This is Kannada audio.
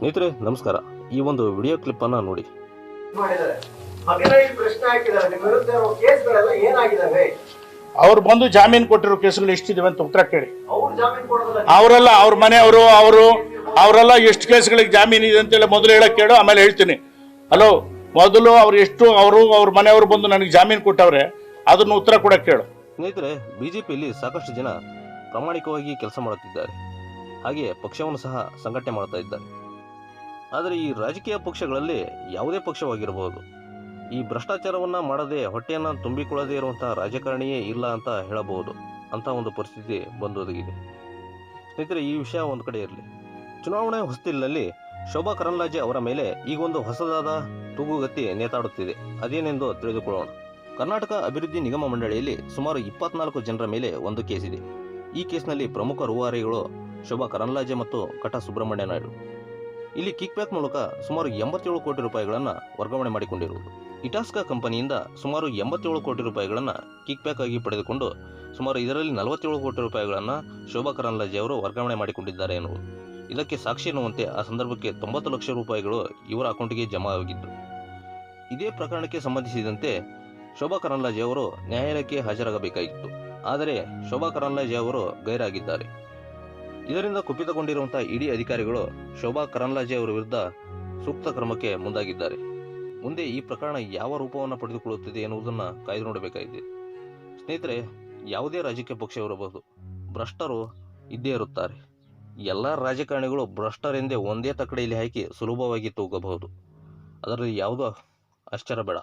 ಸ್ನೇಹಿತರೆ ನಮಸ್ಕಾರ. ಈ ಒಂದು ವಿಡಿಯೋ ಕ್ಲಿಪ್ಪನ್ನು ನೋಡಿ. ಅವ್ರು ಬಂದು ಜಾಮೀನು ಕೊಟ್ಟಿರೋ ಕೇಸುಗಳು ಎಷ್ಟಿದೆ ಅಂತ ಉತ್ತರ ಕೇಳಿ. ಅವ್ರು ಜಾಮೀನು ಕೊಡೋದಲ್ಲ ಅವರೆಲ್ಲ ಅವ್ರ ಮನೆಯವರು ಅವರು ಅವರೆಲ್ಲ ಎಷ್ಟು ಕೇಸ್ಗಳಿಗೆ ಜಾಮೀನು ಇದೆ ಅಂತೇಳಿ ಮೊದಲು ಹೇಳಕ್ ಕೇಳು ಆಮೇಲೆ ಹೇಳ್ತೀನಿ. ಹಲೋ ಮೊದಲು ಅವ್ರು ಎಷ್ಟು ಅವರು ಅವ್ರ ಮನೆಯವರು ಬಂದು ನನಗೆ ಜಾಮೀನು ಕೊಟ್ಟವ್ರೆ ಅದನ್ನು ಉತ್ತರ ಕೂಡ ಕೇಳು. ಸ್ನೇಹಿತರೆ ಬಿಜೆಪಿಯಲ್ಲಿ ಸಾಕಷ್ಟು ಜನ ಪ್ರಾಮಾಣಿಕವಾಗಿ ಕೆಲಸ ಮಾಡುತ್ತಿದ್ದಾರೆ. ಹಾಗೆಯೇ ಪಕ್ಷವನ್ನು ಸಹ ಸಂಘಟನೆ ಮಾಡ್ತಾ ಇದ್ದಾರೆ. ಆದರೆ ಈ ರಾಜಕೀಯ ಪಕ್ಷಗಳಲ್ಲಿ ಯಾವುದೇ ಪಕ್ಷವಾಗಿರಬಹುದು. ಈ ಭ್ರಷ್ಟಾಚಾರವನ್ನ ಮಾಡದೆ ಹೊಟ್ಟೆಯನ್ನು ತುಂಬಿಕೊಳ್ಳದೇ ಇರುವಂತಹ ರಾಜಕಾರಣಿಯೇ ಇಲ್ಲ ಅಂತ ಹೇಳಬಹುದು ಅಂತ ಒಂದು ಪರಿಸ್ಥಿತಿ ಬಂದೊದಗಿದೆ. ಸ್ನೇಹಿತರೆ, ಈ ವಿಷಯ ಒಂದು ಕಡೆ ಇರಲಿ. ಚುನಾವಣೆ ಹೊಸ್ತಿಲಿನಲ್ಲಿ ಶೋಭಾ ಕರಂದ್ಲಾಜೆ ಅವರ ಮೇಲೆ ಈಗೊಂದು ಹೊಸದಾದ ತೂಗುಗತ್ತಿ ನೇತಾಡುತ್ತಿದೆ. ಅದೇನೆಂದು ತಿಳಿದುಕೊಳ್ಳೋಣ. ಕರ್ನಾಟಕ ಅಭಿವೃದ್ಧಿ ನಿಗಮ ಮಂಡಳಿಯಲ್ಲಿ ಸುಮಾರು ಇಪ್ಪತ್ನಾಲ್ಕು ಜನರ ಮೇಲೆ ಒಂದು ಕೇಸ್ ಇದೆ ಈ ಕೇಸ್ನಲ್ಲಿ ಪ್ರಮುಖ ರೂವಾರಿಗಳು ಶೋಭಾ ಕರಂದ್ಲಾಜೆ ಮತ್ತು ಕಟ ಸುಬ್ರಹ್ಮಣ್ಯ ನಾಯ್ಡು. ಇಲ್ಲಿ ಕಿಕ್ ಬ್ಯಾಕ್ ಮೂಲಕ ಸುಮಾರು ಎಂಬತ್ತೇಳು ಕೋಟಿ ರೂಪಾಯಿಗಳನ್ನು ವರ್ಗಾವಣೆ ಮಾಡಿಕೊಂಡಿರುವುದು. ಇಟಾಸ್ಕಾ ಕಂಪನಿಯಿಂದ ಸುಮಾರು ಎಂಬತ್ತೇಳು ಕೋಟಿ ರೂಪಾಯಿಗಳನ್ನು ಕಿಕ್ ಬ್ಯಾಕ್ ಆಗಿ ಪಡೆದುಕೊಂಡು ಸುಮಾರು ಇದರಲ್ಲಿ ನಲವತ್ತೇಳು ಕೋಟಿ ರೂಪಾಯಿಗಳನ್ನು ಶೋಭಾ ಕರಂದ್ಲಾಜೆ ಅವರು ವರ್ಗಾವಣೆ ಮಾಡಿಕೊಂಡಿದ್ದಾರೆ ಎನ್ನುವುದು. ಇದಕ್ಕೆ ಸಾಕ್ಷಿ ಎನ್ನುವಂತೆ ಆ ಸಂದರ್ಭಕ್ಕೆ ತೊಂಬತ್ತು ಲಕ್ಷ ರೂಪಾಯಿಗಳು ಇವರ ಅಕೌಂಟ್ಗೆ ಜಮಾ ಆಗಿದ್ದು. ಇದೇ ಪ್ರಕರಣಕ್ಕೆ ಸಂಬಂಧಿಸಿದಂತೆ ಶೋಭಾ ಕರಂದ್ಲಾಜೆ ಅವರು ನ್ಯಾಯಾಲಯಕ್ಕೆ ಹಾಜರಾಗಬೇಕಾಗಿತ್ತು. ಆದರೆ ಶೋಭಾ ಕರಂದ್ಲಾಜೆ ಅವರು ಗೈರಾಗಿದ್ದಾರೆ. ಇದರಿಂದ ಕುಪಿತಗೊಂಡಿರುವಂತಹ ಇಡೀ ಅಧಿಕಾರಿಗಳು ಶೋಭಾ ಕರಂದ್ಲಾಜೆ ಅವರ ವಿರುದ್ಧ ಸೂಕ್ತ ಕ್ರಮಕ್ಕೆ ಮುಂದಾಗಿದ್ದಾರೆ. ಮುಂದೆ ಈ ಪ್ರಕರಣ ಯಾವ ರೂಪವನ್ನು ಪಡೆದುಕೊಳ್ಳುತ್ತದೆ ಎನ್ನುವುದನ್ನು ಕಾಯ್ದು ನೋಡಬೇಕಾಗಿದೆ. ಸ್ನೇಹಿತರೆ, ಯಾವುದೇ ರಾಜಕೀಯ ಪಕ್ಷವಿರಬಹುದು ಭ್ರಷ್ಟರು ಇದ್ದೇ ಇರುತ್ತಾರೆ. ಎಲ್ಲ ರಾಜಕಾರಣಿಗಳು ಭ್ರಷ್ಟರೆಂದೇ ಒಂದೇ ತಕ್ಕಡೆಯಲ್ಲಿ ಹಾಕಿ ಸುಲಭವಾಗಿ ತೂಗಬಹುದು. ಅದರಲ್ಲಿ ಯಾವುದೋ ಆಶ್ಚರ್ಯ ಬೇಡ.